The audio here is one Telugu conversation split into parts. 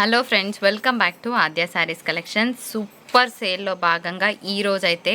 Hello friends welcome back to Aadya Sarees collection super సేల్లో భాగంగా ఈ అయితే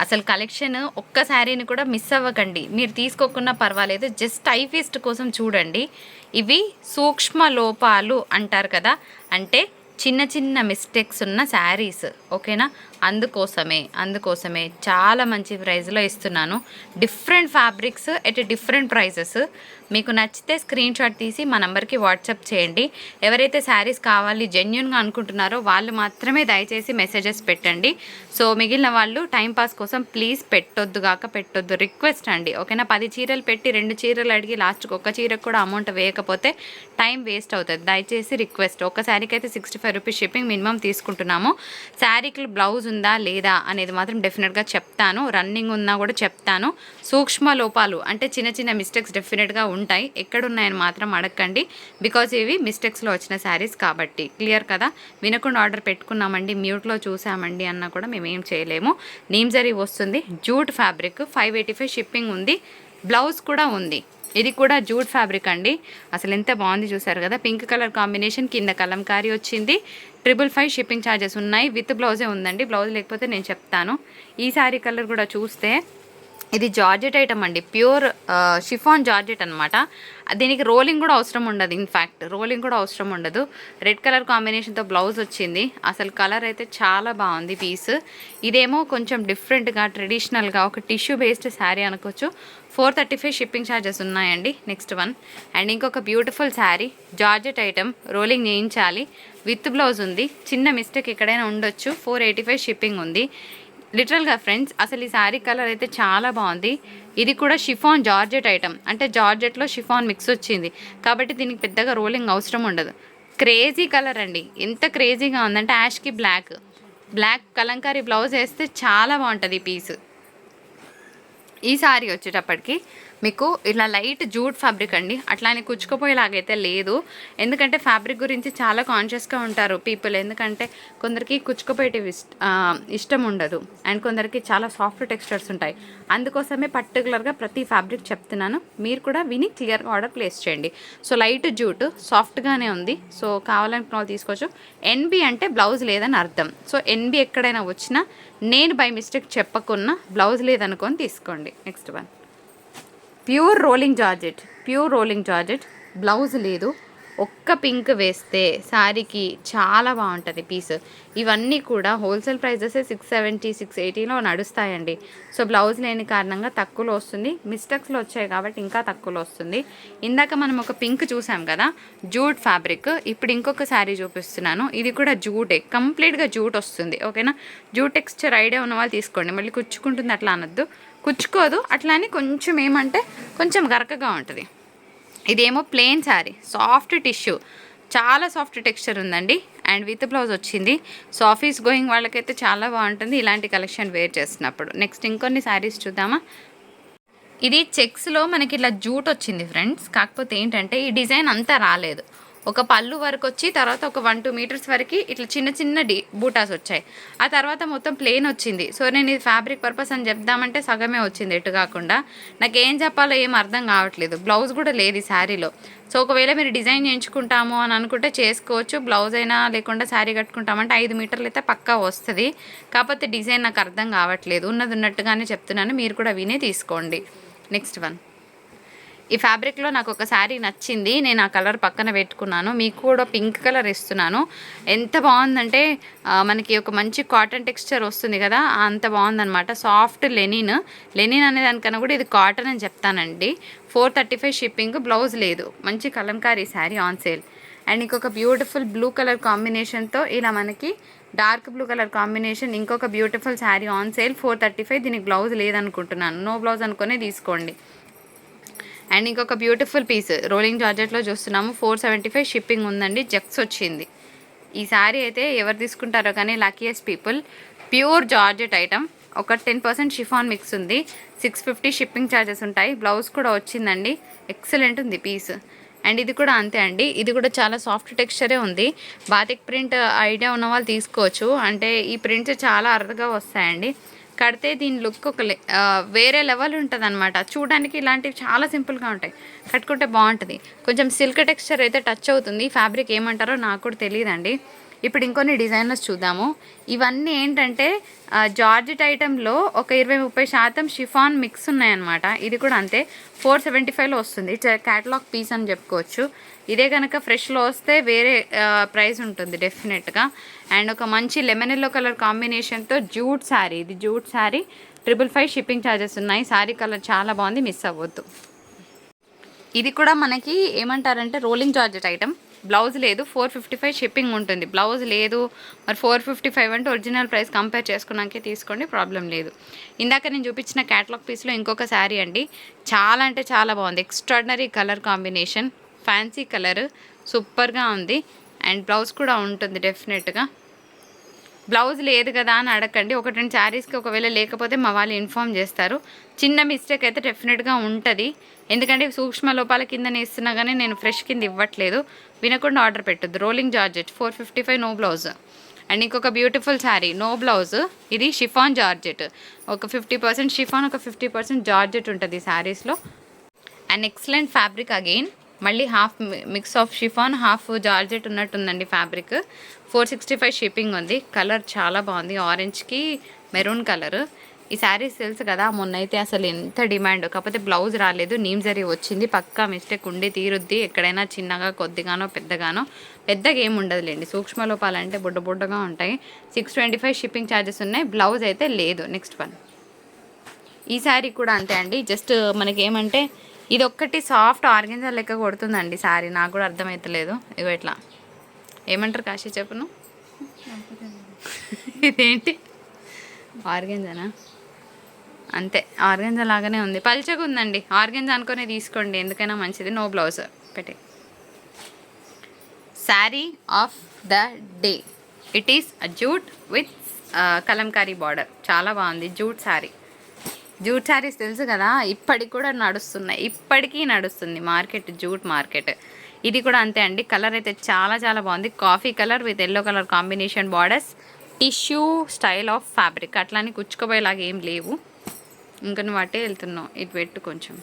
అసలు కలెక్షన్ ఒక్క శారీని కూడా మిస్ అవ్వకండి. మీరు తీసుకోకున్నా పర్వాలేదు జస్ట్ టైఫిస్ట్ కోసం చూడండి. ఇవి సూక్ష్మ లోపాలు అంటారు కదా అంటే చిన్న చిన్న మిస్టేక్స్ ఉన్న శారీస్ ఓకేనా? అందుకోసమే అందుకోసమే చాలా మంచి ప్రైస్లో ఇస్తున్నాను. Different fabrics at different prices. మీకు నచ్చితే స్క్రీన్ షాట్ తీసి మా నంబర్కి వాట్సాప్ చేయండి. ఎవరైతే శారీస్ కావాలి జెన్యున్గా అనుకుంటున్నారో వాళ్ళు మాత్రమే దయచేసి మెసేజెస్ పెట్టండి. సో మిగిలిన వాళ్ళు టైంపాస్ కోసం ప్లీజ్ పెట్టొద్దు గాక పెట్టొద్దు రిక్వెస్ట్ అండి. ఓకేనా? పది చీరలు పెట్టి రెండు చీరలు అడిగి లాస్ట్కి ఒక్క చీరకు కూడా అమౌంట్ వేయకపోతే టైం వేస్ట్ అవుతుంది. దయచేసి రిక్వెస్ట్. ఒక శారీకి అయితే sixty five rupees shipping minimum తీసుకుంటున్నాము. శారీకి బ్లౌజ్ ఉందా లేదా అనేది మాత్రం డెఫినెట్గా చెప్తాను. రన్నింగ్ ఉన్నా కూడా చెప్తాను. సూక్ష్మ లోపాలు అంటే చిన్న చిన్న మిస్టేక్స్ డెఫినెట్గా ఉంటాయి. ఎక్కడున్నాయని మాత్రం అడగండి బికాజ్ ఇవి మిస్టేక్స్లో వచ్చిన శారీస్ కాబట్టి. క్లియర్ కదా? వినకుండా ఆర్డర్ పెట్టుకున్నామండి మ్యూట్లో చూసామండి అన్నా కూడా మేము ఏం చేయలేము. నీమ్ జరీ వస్తుంది. Jute fabric five eighty five shipping ఉంది. బ్లౌజ్ కూడా ఉంది. ఇది కూడా జూట్ ఫ్యాబ్రిక్ అండి. అసలు ఎంత బాగుంది చూసారు కదా? పింక్ కలర్ కాంబినేషన్ కింద కలంకారీ వచ్చింది. ట్రిపుల్ ఫైవ్ షిప్పింగ్ ఛార్జెస్ ఉన్నాయి. విత్ బ్లౌజే ఉందండి. బ్లౌజ్ లేకపోతే నేను చెప్తాను. ఈ శారీ కలర్ కూడా చూస్తే ఇది జార్జెట్ ఐటమ్ అండి. ప్యూర్ షిఫాన్ జార్జెట్ అనమాట దీనికి రోలింగ్ కూడా అవసరం ఉండదు ఇన్ఫ్యాక్ట్ రోలింగ్ కూడా అవసరం ఉండదు. రెడ్ కలర్ కాంబినేషన్తో బ్లౌజ్ వచ్చింది. అసలు కలర్ అయితే చాలా బాగుంది పీస్. ఇదేమో కొంచెం డిఫరెంట్గా ట్రెడిషనల్గా ఒక టిష్యూ బేస్డ్ శారీ అనుకోవచ్చు. Four thirty five shipping charges ఉన్నాయండి నెక్స్ట్ వన్. అండ్ ఇంకొక beautiful sari georgette item rolling చేయించాలి. విత్ బ్లౌజ్ ఉంది. చిన్న మిస్టేక్ ఎక్కడైనా ఉండొచ్చు. ఫోర్ ఎయిటీ ఫైవ్ షిప్పింగ్ ఉంది. లిటరల్గా ఫ్రెండ్స్ అసలు ఈ శారీ కలర్ అయితే చాలా బాగుంది. ఇది కూడా షిఫాన్ జార్జెట్ ఐటమ్. అంటే జార్జెట్లో షిఫాన్ మిక్స్ వచ్చింది. కాబట్టి దీనికి పెద్దగా రోలింగ్ అవసరం ఉండదు. క్రేజీ కలర్ అండి. ఎంత క్రేజీగా ఉందంటే యాష్కి బ్లాక్ బ్లాక్ కలంకారీ బ్లౌజ్ వేస్తే చాలా బాగుంటుంది ఈ పీస్ ఈ సారీ వచ్చేటప్పటికి మీకు ఇలా లైట్ జూట్ ఫ్యాబ్రిక్ అండి. అట్లానే కుచ్చుకుపోయేలాగైతే లేదు. ఎందుకంటే ఫ్యాబ్రిక్ గురించి చాలా కాన్షియస్గా ఉంటారు పీపుల్ ఎందుకంటే కొందరికి కుచ్చుకుపోయేటివి ఇష్టం ఉండదు. అండ్ కొందరికి చాలా సాఫ్ట్ టెక్స్చర్స్ ఉంటాయి. అందుకోసమే పర్టికులర్గా ప్రతి ఫ్యాబ్రిక్ చెప్తున్నాను. మీరు కూడా విని క్లియర్గా ఆర్డర్ ప్లేస్ చేయండి. సో లైట్ జూట్ సాఫ్ట్గానే ఉంది. సో కావాలనుకున్న వాళ్ళు తీసుకోవచ్చు. ఎన్బి అంటే బ్లౌజ్ లేదని అర్థం. సో ఎన్బి ఎక్కడైనా వచ్చినా నేను బై మిస్టేక్ చెప్పకున్నా బ్లౌజ్ లేదనుకొని తీసుకోండి. Next one pure rolling georgette pure rolling georgette. Blouse లేదు. ఒక్క పింక్ వేస్తే శారీకి చాలా బాగుంటుంది పీస్. ఇవన్నీ కూడా wholesale prices six seventy six ఎయిటీలో నడుస్తాయండి. సో బ్లౌజ్ లేని కారణంగా తక్కువలో వస్తుంది. మిస్టేక్స్లో వచ్చాయి కాబట్టి ఇంకా తక్కువలో వస్తుంది. ఇందాక మనం ఒక పింక్ చూసాం కదా జూట్ ఫ్యాబ్రిక్. ఇప్పుడు ఇంకొక శారీ చూపిస్తున్నాను. ఇది కూడా జూటే. కంప్లీట్గా జూట్ వస్తుంది. ఓకేనా? జూట్ టెక్స్చర్ ఐడియా ఉన్న వాళ్ళు తీసుకోండి. మళ్ళీ కుచ్చుకుంటుంది అట్లా అనొద్దు. కుచ్చుకోదు. అట్లా అని కొంచెం ఏమంటే కొంచెం గరకగా ఉంటుంది. ఇదేమో ప్లెయిన్ శారీ. Soft tissue. చాలా సాఫ్ట్ టెక్స్చర్ ఉందండి. అండ్ విత్ బ్లౌజ్ వచ్చింది. సో ఆఫీస్ గోయింగ్ వాళ్ళకైతే చాలా బాగుంటుంది. ఇలాంటి కలెక్షన్ వేర్ చేసినప్పుడు నెక్స్ట్ ఇంకొన్ని శారీస్ చూద్దామా? ఇది చెక్స్లో మనకి ఇట్లా జూట్ వచ్చింది ఫ్రెండ్స్. కాకపోతే ఏంటంటే ఈ డిజైన్ అంతా రాలేదు. ఒక పళ్ళు వరకు వచ్చి తర్వాత ఒక వన్ టూ మీటర్స్ వరకు ఇట్లా చిన్న చిన్న డి బూటాస్ వచ్చాయి. ఆ తర్వాత మొత్తం ప్లేన్ వచ్చింది. సో నేను ఇది ఫ్యాబ్రిక్ పర్పస్ అని చెప్దామంటే సగమే వచ్చింది ఎటు కాకుండా. నాకు ఏం చెప్పాలో ఏం అర్థం కావట్లేదు. బ్లౌజ్ కూడా లేదు ఈ శారీలో. సో ఒకవేళ మీరు డిజైన్ చేయించుకుంటాము అని అనుకుంటే చేసుకోవచ్చు. బ్లౌజ్ అయినా లేకుండా శారీ కట్టుకుంటామంటే ఐదు మీటర్లు అయితే పక్కా వస్తుంది. కాకపోతే డిజైన్ నాకు అర్థం కావట్లేదు. ఉన్నది ఉన్నట్టుగానే చెప్తున్నాను. మీరు కూడా వినే తీసుకోండి. నెక్స్ట్ వన్ ఈ ఫ్యాబ్రిక్లో నాకు ఒక శారీ నచ్చింది. నేను ఆ కలర్ పక్కన పెట్టుకున్నాను. మీకు కూడా పింక్ కలర్ ఇస్తున్నాను. ఎంత బాగుందంటే మనకి ఒక మంచి కాటన్ టెక్స్చర్ వస్తుంది కదా అంత బాగుందనమాట సాఫ్ట్ లెనిన్. లెనిన్ అనే దానికన్నా కూడా ఇది కాటన్ అని చెప్తానండి. Four thirty five shipping blouse లేదు. మంచి kalamkari sari on sale. And ఇంకొక బ్యూటిఫుల్ బ్లూ కలర్ కాంబినేషన్తో ఇలా మనకి డార్క్ బ్లూ కలర్ కాంబినేషన్ ఇంకొక beautiful sari on sale. Four thirty five దీనికి బ్లౌజ్ లేదనుకుంటున్నాను. నో బ్లౌజ్ అనుకునే తీసుకోండి. అండ్ ఇంకొక బ్యూటిఫుల్ పీస్ రోలింగ్ జార్జెట్లో చూస్తున్నాము. ఫోర్ సెవెంటీ ఫైవ్ షిప్పింగ్ ఉందండి. జక్స్ వచ్చింది. ఈ శారీ అయితే ఎవరు తీసుకుంటారో కానీ luckiest people pure georgette item ఒక టెన్ పర్సెంట్ షిఫాన్ మిక్స్ ఉంది. సిక్స్ ఫిఫ్టీ షిప్పింగ్ ఛార్జెస్ ఉంటాయి. బ్లౌజ్ కూడా వచ్చిందండి. ఎక్సలెంట్ ఉంది పీస్. అండ్ ఇది కూడా అంతే అండి. ఇది కూడా చాలా సాఫ్ట్ టెక్స్చరే ఉంది. బాతిక్ ప్రింట్ ఐడియా ఉన్న వాళ్ళు తీసుకోవచ్చు. అంటే ఈ ప్రింట్స్ చాలా అరుదుగా వస్తాయండి. కడితే దీని లుక్ ఒక వేరే లెవెల్ ఉంటుంది అనమాట చూడడానికి ఇలాంటివి చాలా సింపుల్గా ఉంటాయి. కట్టుకుంటే బాగుంటుంది కొంచెం సిల్క్ టెక్స్చర్ అయితే టచ్ అవుతుంది. ఫ్యాబ్రిక్ ఏమంటారో నాకు కూడా తెలియదండి. ఇప్పుడు ఇంకొన్ని డిజైనర్స్ చూద్దాము. ఇవన్నీ ఏంటంటే జార్జెట్ ఐటెంలో ఒక ఇరవై ముప్పై శాతం షిఫాన్ మిక్స్ ఉన్నాయన్నమాట. ఇది కూడా అంతే. ఫోర్ సెవెంటీ ఫైవ్లో వస్తుంది. క్యాటలాగ్ పీస్ అని చెప్పుకోవచ్చు. ఇదే కనుక ఫ్రెష్లో వస్తే వేరే ప్రైస్ ఉంటుంది డెఫినెట్గా. అండ్ ఒక మంచి లెమన్ ఎల్లో కలర్ కాంబినేషన్తో జూట్ శారీ. ఇది jute sari. Triple five shipping charges ఉన్నాయి. శారీ కలర్ చాలా బాగుంది. మిస్ అవ్వద్దు. ఇది కూడా మనకి ఏమంటారంటే రోలింగ్ జార్జెట్ ఐటమ్ బ్లౌజ్ లేదు ఫోర్ ఫిఫ్టీ ఫైవ్ షిప్పింగ్ ఉంటుంది. బ్లౌజ్ లేదు మరి ఫోర్ ఫిఫ్టీ ఫైవ్ అంటే ఒరిజినల్ ప్రైస్ కంపేర్ చేసుకున్నాకే తీసుకోండి ప్రాబ్లం లేదు. ఇందాక నేను చూపించిన క్యాటలాగ్ పీస్లో ఇంకొక శారీ అండి. చాలా అంటే చాలా బాగుంది. Extraordinary colour combination fancy colour సూపర్గా ఉంది. అండ్ బ్లౌజ్ కూడా ఉంటుంది డెఫినెట్గా బ్లౌజ్ లేదు కదా అని అడగండి. ఒకటి రెండు శారీస్కి ఒకవేళ లేకపోతే మా వాళ్ళు ఇన్ఫామ్ చేస్తారు. చిన్న మిస్టేక్ అయితే డెఫినెట్గా ఉంటుంది. ఎందుకంటే సూక్ష్మ లోపాల కింద ఇస్తున్నా కానీ నేను ఫ్రెష్ కింద ఇవ్వట్లేదు. వినకుండా ఆర్డర్ పెట్టద్దు. Rolling georgette four fifty five no blouse. And ఇంకొక బ్యూటిఫుల్ శారీ నో బ్లౌజ్. ఇది షిఫాన్ జార్జెట్. ఒక ఫిఫ్టీ పర్సెంట్ షిఫాన్ ఒక ఫిఫ్టీ పర్సెంట్ జార్జెట్ ఉంటుంది శారీస్లో. And excellent fabric again. మళ్ళీ half mix of chiffon half georgette ఉన్నట్టుందండి fabric. Four sixty five shipping ఉంది. కలర్ చాలా బాగుంది. ఆరెంజ్కి మెరూన్ కలర్. ఈ శారీస్ తెలుసు కదా మొన్న అయితే అసలు ఎంత డిమాండ్. కాకపోతే బ్లౌజ్ రాలేదు నీమ్ జరీ వచ్చింది. పక్కా మిస్టేక్ ఉండి తీరుద్ది. ఎక్కడైనా చిన్నగా కొద్దిగానో పెద్దగానో. పెద్దగా ఏమి ఉండదులేండి. సూక్ష్మ లోపాలంటే బుడ్డ బుడ్డగా ఉంటాయి. Six twenty five shipping charges ఉన్నాయి. బ్లౌజ్ అయితే లేదు. Next one. ఈ శారీ కూడా అంతే అండి. జస్ట్ మనకి ఏమంటే ఇది ఒక్కటి సాఫ్ట్ ఆర్గెంజా లెక్క కొడుతుందండి సారీ నాకు కూడా అర్థమవుతలేదు ఇగో ఇట్లా. ఏమంటారు కాశీ చెప్పును? ఇదేంటి? ఆర్గెంజానా? అంతే ఆర్గెంజా లాగానే ఉంది. పల్చగా ఉందండి. ఆర్గెంజా అనుకునే తీసుకోండి ఎందుకైనా మంచిది. నో బ్లౌజ్ పెట్టి. Sari of the day. It is jute with kalamkari border. చాలా బాగుంది జూట్ శారీ. జూట్ శారీస్ తెలుసు కదా ఇప్పటికి కూడా నడుస్తున్నాయి. ఇప్పటికీ నడుస్తుంది మార్కెట్ జూట్ మార్కెట్. ఇది కూడా అంతే అండి. కలర్ అయితే చాలా చాలా బాగుంది. Coffee colour with yellow colour combination borders. Tissue style of fabric. అట్లానే కుచ్చుకోబోయేలాగా ఏం లేవు. ఇంకా నువ్వు అట్టే వెళ్తున్నావు. ఇటు పెట్టు కొంచెం.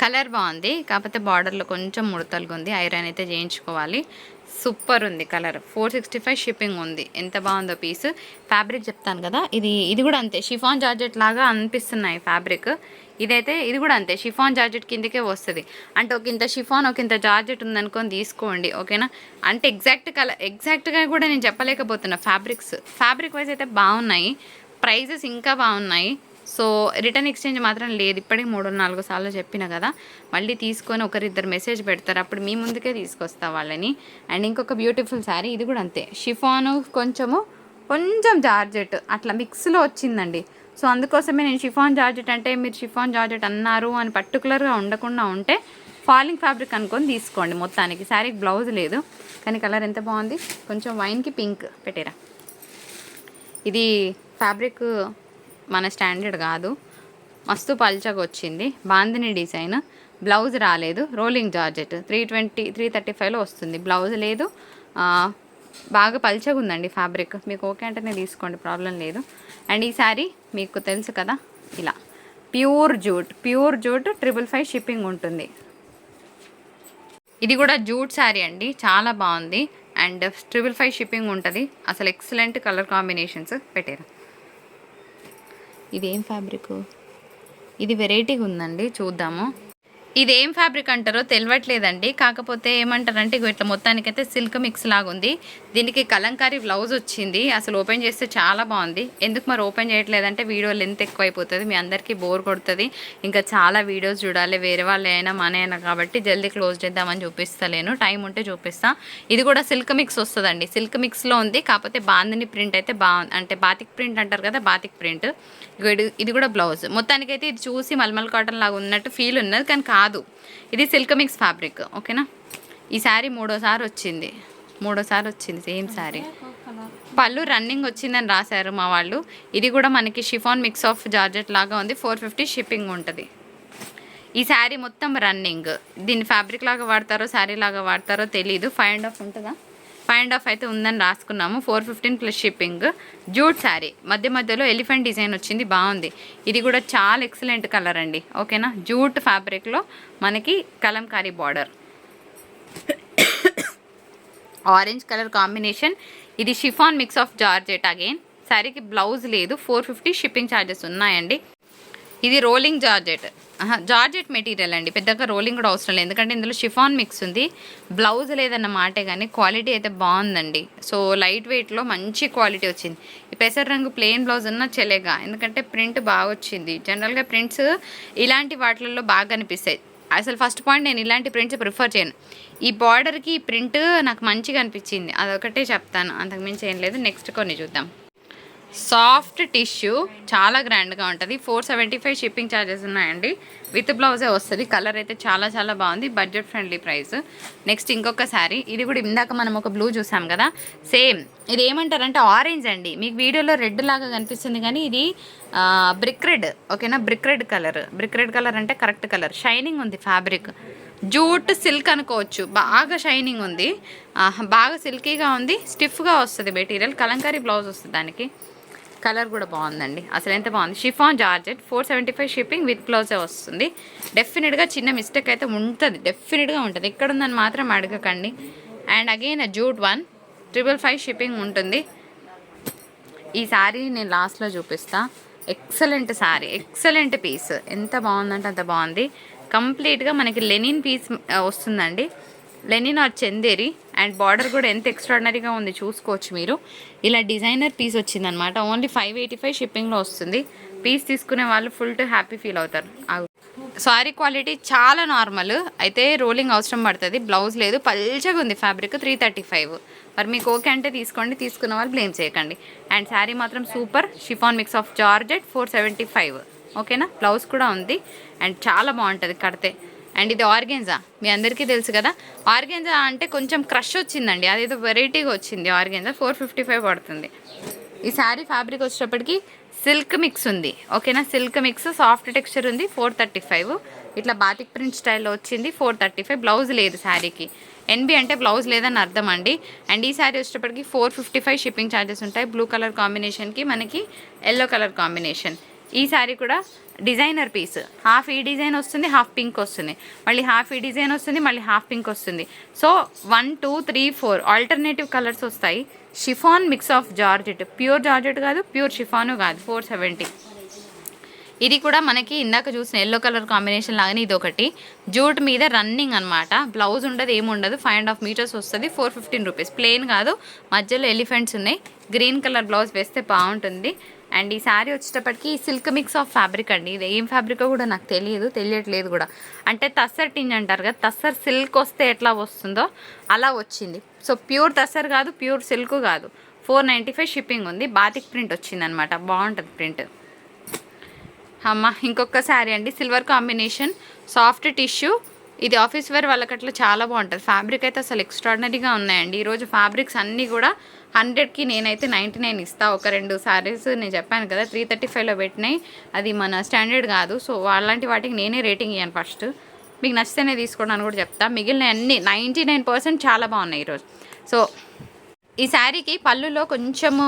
కలర్ బాగుంది. కాకపోతే బార్డర్లో కొంచెం ముడతలుగా ఉంది. ఐరన్ అయితే చేయించుకోవాలి. సూపర్ ఉంది colour. Four sixty five shipping ఉంది. ఎంత బాగుందో పీస్. ఫ్యాబ్రిక్ చెప్తాను కదా ఇది ఇది కూడా అంతే. షిఫాన్ జార్జెట్ లాగా అనిపిస్తున్నాయి ఫ్యాబ్రిక్. ఇదైతే ఇది కూడా అంతే. షిఫాన్ జార్జెట్ కిందకే వస్తుంది. అంటే ఒక ఇంత షిఫాన్ ఒక ఇంత జార్జెట్ ఉందనుకొని తీసుకోండి ఓకేనా? అంటే ఎగ్జాక్ట్ కలర్ ఎగ్జాక్ట్గా కూడా నేను చెప్పలేకపోతున్నా ఫ్యాబ్రిక్స్. ఫ్యాబ్రిక్ వైజ్ అయితే బాగున్నాయి. ప్రైజెస్ ఇంకా బాగున్నాయి. సో రిటర్న్ ఎక్స్చేంజ్ మాత్రం లేదు. ఇప్పటికి మూడు నాలుగు సార్లు చెప్పిన కదా మళ్ళీ తీసుకొని ఒకరిద్దరు మెసేజ్ పెడతారు. అప్పుడు మీ ముందుకే తీసుకొస్తా వాళ్ళని. అండ్ ఇంకొక బ్యూటిఫుల్ శారీ ఇది కూడా అంతే. షిఫాను కొంచెము కొంచెం జార్జెట్ అట్లా మిక్స్లో వచ్చిందండి. సో అందుకోసమే నేను షిఫాన్ జార్జెట్ అంటే మీరు షిఫాన్ జార్జెట్ అన్నారు అని పర్టికులర్గా ఉండకుండా ఉంటే ఫాలింగ్ ఫ్యాబ్రిక్ అనుకొని తీసుకోండి మొత్తానికి. శారీకి బ్లౌజ్ లేదు కానీ కలర్ ఎంత బాగుంది? కొంచెం వైన్కి పింక్ పెట్టేరా. ఇది ఫ్యాబ్రిక్ మన స్టాండర్డ్ కాదు. మస్తు పల్చగా వచ్చింది బాందిని డిజైన్. బ్లౌజ్ రాలేదు. Rolling georgette. Three twenty three thirty ఫైవ్లో వస్తుంది. బ్లౌజ్ లేదు. బాగా పల్చగా ఉందండి ఫ్యాబ్రిక్. మీకు ఓకే అంటేనే తీసుకోండి. ప్రాబ్లం లేదు. అండ్ ఈ శారీ మీకు తెలుసు కదా? ఇలా. Pure jute. Pure jute triple five shipping ఉంటుంది. ఇది కూడా జూట్ శారీ అండి. చాలా బాగుంది. అండ్ ట్రిపుల్ ఫైవ్ షిప్పింగ్ ఉంటుంది. అసలు ఎక్సలెంట్ కలర్ కాంబినేషన్స్ పెట్టారు. ఇది ఏం ఫ్యాబ్రిక్ ఇది వెరైటీగా ఉందండి చూద్దాము. ఇది ఏం ఫ్యాబ్రిక్ అంటారో తెలియట్లేదండి కాకపోతే ఏమంటారంటే ఇట్లా మొత్తానికైతే సిల్క్ మిక్స్ లాగా ఉంది దీనికి కలంకారీ బ్లౌజ్ వచ్చింది. అసలు ఓపెన్ చేస్తే చాలా బాగుంది. ఎందుకు మరి ఓపెన్ చేయట్లేదంటే వీడియో లెంత్ ఎక్కువైపోతుంది. మీ అందరికీ బోర్ కొడుతుంది. ఇంకా చాలా వీడియోస్ చూడాలి. వేరే వాళ్ళు అయినా మన అయినా కాబట్టి జల్దీ క్లోజ్ చేద్దామని చూపిస్తలేను. టైం ఉంటే చూపిస్తా. ఇది కూడా సిల్క్ మిక్స్ వస్తుందండి. సిల్క్ మిక్స్లో ఉంది. కాకపోతే బాందిని ప్రింట్ అయితే బాగుంది అంటే బాతిక్ ప్రింట్ అంటారు కదా బాతిక్ ప్రింట్ ఇది ఇది కూడా బ్లౌజ్ మొత్తానికైతే ఇది చూసి మల్మల్ కాటన్ లాగా ఉన్నట్టు ఫీల్ ఉన్నది. కానీ కాదు. ఇది సిల్క్ మిక్స్ ఫ్యాబ్రిక్ ఓకేనా ఈ శారీ మూడోసారి వచ్చింది. మూడోసారి వచ్చింది సేమ్ శారీ. పళ్ళు రన్నింగ్ వచ్చిందని రాశారు మా వాళ్ళు. ఇది కూడా మనకి షిఫాన్ మిక్స్ ఆఫ్ జార్జెట్ లాగా ఉంది. ఫోర్ ఫిఫ్టీ షిప్పింగ్ ఉంటుంది. ఈ శారీ మొత్తం రన్నింగ్ దీన్ని ఫ్యాబ్రిక్ లాగా వాడతారో శారీ లాగా వాడతారో తెలీదు. ఫైవ్ అండ్ హాఫ్ ఉంటుందా? ఫైవ్ అండ్ హాఫ్ అయితే ఉందని రాసుకున్నాము. Four fifteen plus shipping. Jute sari. మధ్య మధ్యలో ఎలిఫెంట్ డిజైన్ వచ్చింది. బాగుంది. ఇది కూడా చాలా ఎక్సలెంట్ కలర్ అండి. ఓకేనా? జూట్ ఫ్యాబ్రిక్లో మనకి kalamkari border. Orange colour combination. ఇది chiffon mix of georgette again. శారీకి బ్లౌజ్ లేదు. ఫోర్ ఫిఫ్టీ షిప్పింగ్ ఛార్జెస్ ఉన్నాయండి. ఇది రోలింగ్ జార్జెట్. జార్జెట్ మెటీరియల్ అండి. పెద్దగా రోలింగ్ కూడా అవసరం లేదు. ఎందుకంటే ఇందులో షిఫాన్ మిక్స్ ఉంది. బ్లౌజ్ లేదన్న మాటే కానీ క్వాలిటీ అయితే బాగుందండి. సో లైట్ వెయిట్లో మంచి క్వాలిటీ వచ్చింది. ఈ పెసర రంగు ప్లెయిన్ బ్లౌజ్ ఉన్న చెలేగా. ఎందుకంటే ప్రింట్ బాగా వచ్చింది. జనరల్గా ప్రింట్స్ ఇలాంటి వాటిల్లో బాగా అనిపిస్తాయి. అసలు ఫస్ట్ పాయింట్ నేను ఇలాంటి ప్రింట్స్ ప్రిఫర్ చేయను. ఈ బార్డర్కి ఈ ప్రింట్ నాకు మంచిగా అనిపించింది. అదొకటే చెప్తాను. అంతకుమించి ఏం లేదు. నెక్స్ట్ కొన్ని చూద్దాం. సాఫ్ట్ టిష్యూ చాలా గ్రాండ్గా ఉంటుంది. Four seventy five shipping charges ఉన్నాయండి. విత్ బ్లౌజే వస్తుంది. కలర్ అయితే చాలా చాలా బాగుంది. Budget friendly price. నెక్స్ట్ ఇంకొక శారీ. ఇది కూడా ఇందాక మనం ఒక బ్లూ చూసాం కదా. సేమ్. ఇది ఏమంటారంటే ఆరెంజ్ అండి. మీకు వీడియోలో రెడ్ లాగా కనిపిస్తుంది కానీ ఇది బ్రిక్ రెడ్. ఓకేనా? Brick red colour. Brick red colour అంటే కరెక్ట్ కలర్. షైనింగ్ ఉంది ఫ్యాబ్రిక్. జూట్ సిల్క్ అనుకోవచ్చు. బాగా షైనింగ్ ఉంది. బాగా సిల్కీగా ఉంది. స్టిఫ్గా వస్తుంది మెటీరియల్. కలంకారీ బ్లౌజ్ వస్తుంది దానికి. కలర్ కూడా బాగుందండి. అసలు ఎంత బాగుంది? Chiffon georgette four seventy five shipping with బ్లౌజే వస్తుంది. డెఫినెట్గా చిన్న మిస్టేక్ అయితే ఉంటుంది. డెఫినెట్గా ఉంటుంది. ఇక్కడ ఉందని మాత్రం అడగకండి. And again jute one triple five shipping ఉంటుంది. ఈ శారీ నేను లాస్ట్లో చూపిస్తా. ఎక్సలెంట్ శారీ ఎక్సలెంట్ పీస్ ఎంత బాగుందంటే అంత బాగుంది. కంప్లీట్గా మనకి లెనిన్ పీస్ వస్తుందండి. Linen or Chanderi and border కూడా ఎంత ఎక్స్ట్రాడినరీగా ఉంది చూసుకోవచ్చు మీరు. ఇలా డిజైనర్ పీస్ వచ్చిందనమాట ఓన్లీ ఫైవ్ ఎయిటీ ఫైవ్ షిప్పింగ్లో వస్తుంది. పీస్ తీసుకునే వాళ్ళు ఫుల్ టు హ్యాపీ ఫీల్ అవుతారు. సారీ క్వాలిటీ చాలా నార్మల్ అయితే రోలింగ్ అవసరం పడుతుంది. బ్లౌజ్ లేదు. పల్చగా ఉంది ఫ్యాబ్రిక్ త్రీ థర్టీ ఫైవ్ మరి మీకు ఓకే అంటే తీసుకోండి. తీసుకున్న వాళ్ళు బ్లేమ్ చేయకండి. అండ్ శారీ మాత్రం super chiffon mix of georgette four seventy five ఓకేనా? బ్లౌజ్ కూడా ఉంది. అండ్ చాలా బాగుంటుంది కడితే. అండ్ ఇది ఆర్గెంజా మీ అందరికీ తెలుసు కదా? ఆర్గెంజా అంటే కొంచెం క్రష్ వచ్చిందండి. అదేదో వెరైటీగా వచ్చింది ఆర్గెంజా ఫోర్ ఫిఫ్టీ ఫైవ్ పడుతుంది. ఈ శారీ ఫ్యాబ్రిక్ వచ్చేటప్పటికి సిల్క్ మిక్స్ ఉంది. ఓకేనా? సిల్క్ మిక్స్ సాఫ్ట్ టెక్స్చర్ ఉంది ఫోర్ థర్టీ ఫైవ్. ఇట్లా బాతిక్ ప్రింట్ స్టైల్లో వచ్చింది ఫోర్ థర్టీ ఫైవ్. బ్లౌజ్ లేదు శారీకి. ఎన్బి అంటే బ్లౌజ్ లేదని అర్థం అండి. అండ్ ఈ శారీ వచ్చేటప్పటికి four fifty five shipping charges ఉంటాయి. బ్లూ కలర్ కాంబినేషన్కి మనకి ఎల్లో కలర్ కాంబినేషన్. ఈ శారీ కూడా డిజైనర్ పీస్. హాఫ్ ఈ డిజైన్ వస్తుంది హాఫ్ పింక్ వస్తుంది. మళ్ళీ హాఫ్ ఈ డిజైన్ వస్తుంది మళ్ళీ హాఫ్ పింక్ వస్తుంది. So one two three four alternative colours వస్తాయి. Chiffon mix of georgette. Pure georgette కాదు ప్యూర్ షిఫాను కాదు ఫోర్ సెవెంటీ. ఇది కూడా మనకి ఇందాక చూసిన ఎల్లో కలర్ కాంబినేషన్ లాగానే ఇది ఒకటి. జూట్ మీద రన్నింగ్ అనమాట బ్లౌజ్ ఉండదు ఏముండదు ఫైవ్ అండ్ హాఫ్ మీటర్స్ వస్తుంది ఫోర్ ఫిఫ్టీన్ రూపీస్ ప్లెయిన్ కాదు మధ్యలో ఎలిఫెంట్స్ ఉన్నాయి. గ్రీన్ కలర్ బ్లౌజ్ వేస్తే బాగుంటుంది. అండ్ ఈ శారీ వచ్చేటప్పటికి సిల్క్ మిక్స్ ఆఫ్ ఫ్యాబ్రిక్ అండి. ఇది ఏం ఫ్యాబ్రికో కూడా నాకు తెలియదు తెలియట్లేదు కూడా. అంటే తస్సర్ టిన్ అంటారు కదా తస్సర్ సిల్క్ వస్తే ఎట్లా వస్తుందో అలా వచ్చింది. సో ప్యూర్ తస్సర్ కాదు ప్యూర్ సిల్క్ కాదు. ఫోర్ నైంటీ ఫైవ్ షిప్పింగ్ ఉంది బాతిక్ ప్రింట్ వచ్చింది అనమాట బాగుంటుంది ప్రింట్. అమ్మ ఇంకొక శారీ అండి సిల్వర్ కాంబినేషన్ సాఫ్ట్ టిష్యూ ఇది ఆఫీస్ వేర్ వాళ్ళకట్లా చాలా బాగుంటుంది. ఫ్యాబ్రిక్ అయితే అసలు ఎక్స్ట్రాడినరీగా ఉన్నాయండి. ఈరోజు ఫ్యాబ్రిక్స్ అన్నీ కూడా హండ్రెడ్కి నేనైతే నైంటీ నైన్ ఇస్తా. ఒక రెండు శారీస్ నేను చెప్పాను కదా త్రీ థర్టీ ఫైవ్లో పెట్టినాయి. అది మన స్టాండర్డ్ కాదు. సో అలాంటి వాటికి నేనే రేటింగ్ ఇవ్వను ఫస్ట్. మీకు నచ్చితేనే తీసుకోండి అని కూడా చెప్తా. మిగిలిన అన్ని నైంటీ నైన్ పర్సెంట్ చాలా బాగున్నాయి ఈరోజు సో ఈ శారీకి పళ్ళులో కొంచెము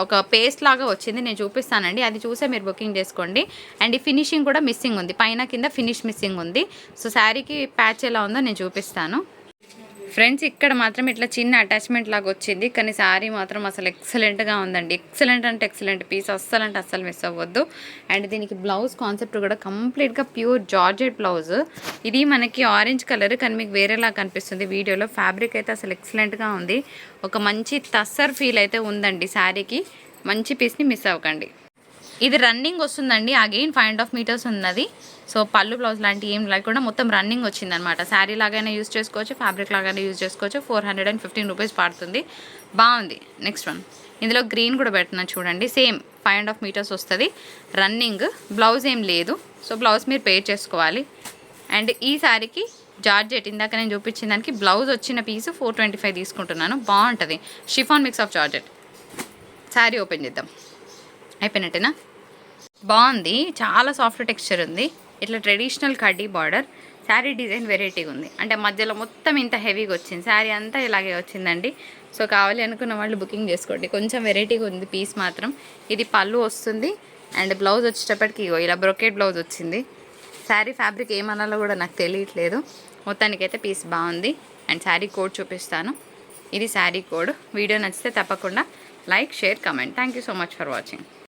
ఒక పేస్ట్ లాగా వచ్చింది. నేను చూపిస్తానండి. అది చూసే మీరు బుకింగ్ చేసుకోండి. అండ్ ఈ ఫినిషింగ్ కూడా మిస్సింగ్ ఉంది. పైన కింద ఫినిష్ మిస్సింగ్ ఉంది. సో శారీకి ప్యాచ్ ఎలా ఉందో నేను చూపిస్తాను. ఫ్రెండ్స్ ఇక్కడ మాత్రం ఇట్లా చిన్న అటాచ్మెంట్ లాగా వచ్చింది. కానీ శారీ మాత్రం అసలు ఎక్సలెంట్గా ఉందండి. ఎక్సలెంట్ అంటే ఎక్సలెంట్ పీస్ అస్సలు అంటే అస్సలు మిస్ అవ్వద్దు. అండ్ దీనికి బ్లౌజ్ కాన్సెప్ట్ కూడా కంప్లీట్గా ప్యూర్ జార్జెట్ బ్లౌజ్ ఇది మనకి ఆరెంజ్ కలర్ కానీ మీకు వేరేలా కనిపిస్తుంది వీడియోలో. ఫ్యాబ్రిక్ అయితే అసలు ఎక్సలెంట్గా ఉంది. ఒక మంచి తస్సర్ ఫీల్ అయితే ఉందండి శారీకి మంచి పీస్ని మిస్ అవ్వకండి. ఇది రన్నింగ్ వస్తుందండి. Again five and half metres ఉన్నది. సో పళ్ళు బ్లౌజ్ లాంటివి ఏం లేకుండా మొత్తం రన్నింగ్ వచ్చిందనమాట శారీ లాగైనా యూజ్ చేసుకోవచ్చు ఫ్యాబ్రిక్ లాగానే యూజ్ చేసుకోవచ్చు. Four hundred and fifteen rupees పడుతుంది. బాగుంది. Next one. ఇందులో గ్రీన్ కూడా పెడుతున్నాను చూడండి. Same five and half metres వస్తుంది. రన్నింగ్. బ్లౌజ్ ఏం లేదు. సో బ్లౌజ్ మీరు పే చేసుకోవాలి. అండ్ ఈ శారీకి జార్జెట్ ఇందాక నేను చూపించిన దానికి బ్లౌజ్ వచ్చిన పీస్ ఫోర్ ట్వంటీ ఫైవ్ తీసుకుంటున్నాను. బాగుంటుంది. Chiffon mix of georgette. Sari open చేద్దాం. అయిపోయినట్టేనా? బాగుంది. చాలా సాఫ్ట్ టెక్స్చర్ ఉంది. ఇట్లా ట్రెడిషనల్ కడ్డీ బార్డర్ శారీ డిజైన్ వెరైటీగా ఉంది. అంటే మధ్యలో మొత్తం ఇంత హెవీగా వచ్చింది. శారీ అంతా ఇలాగే వచ్చిందండి. సో కావాలి అనుకున్న వాళ్ళు బుకింగ్ చేసుకోండి. కొంచెం వెరైటీగా ఉంది పీస్ మాత్రం. ఇది పళ్ళు వస్తుంది. అండ్ బ్లౌజ్ వచ్చేటప్పటికి ఇగో ఇలా బ్రొకెట్ బ్లౌజ్ వచ్చింది. శారీ ఫ్యాబ్రిక్ ఏమనాలో కూడా నాకు తెలియట్లేదు. మొత్తానికైతే పీస్ బాగుంది. అండ్ శారీ కోడ్ చూపిస్తాను. ఇది శారీ కోడ్ వీడియో నచ్చితే తప్పకుండా like share comment thank you so much for watching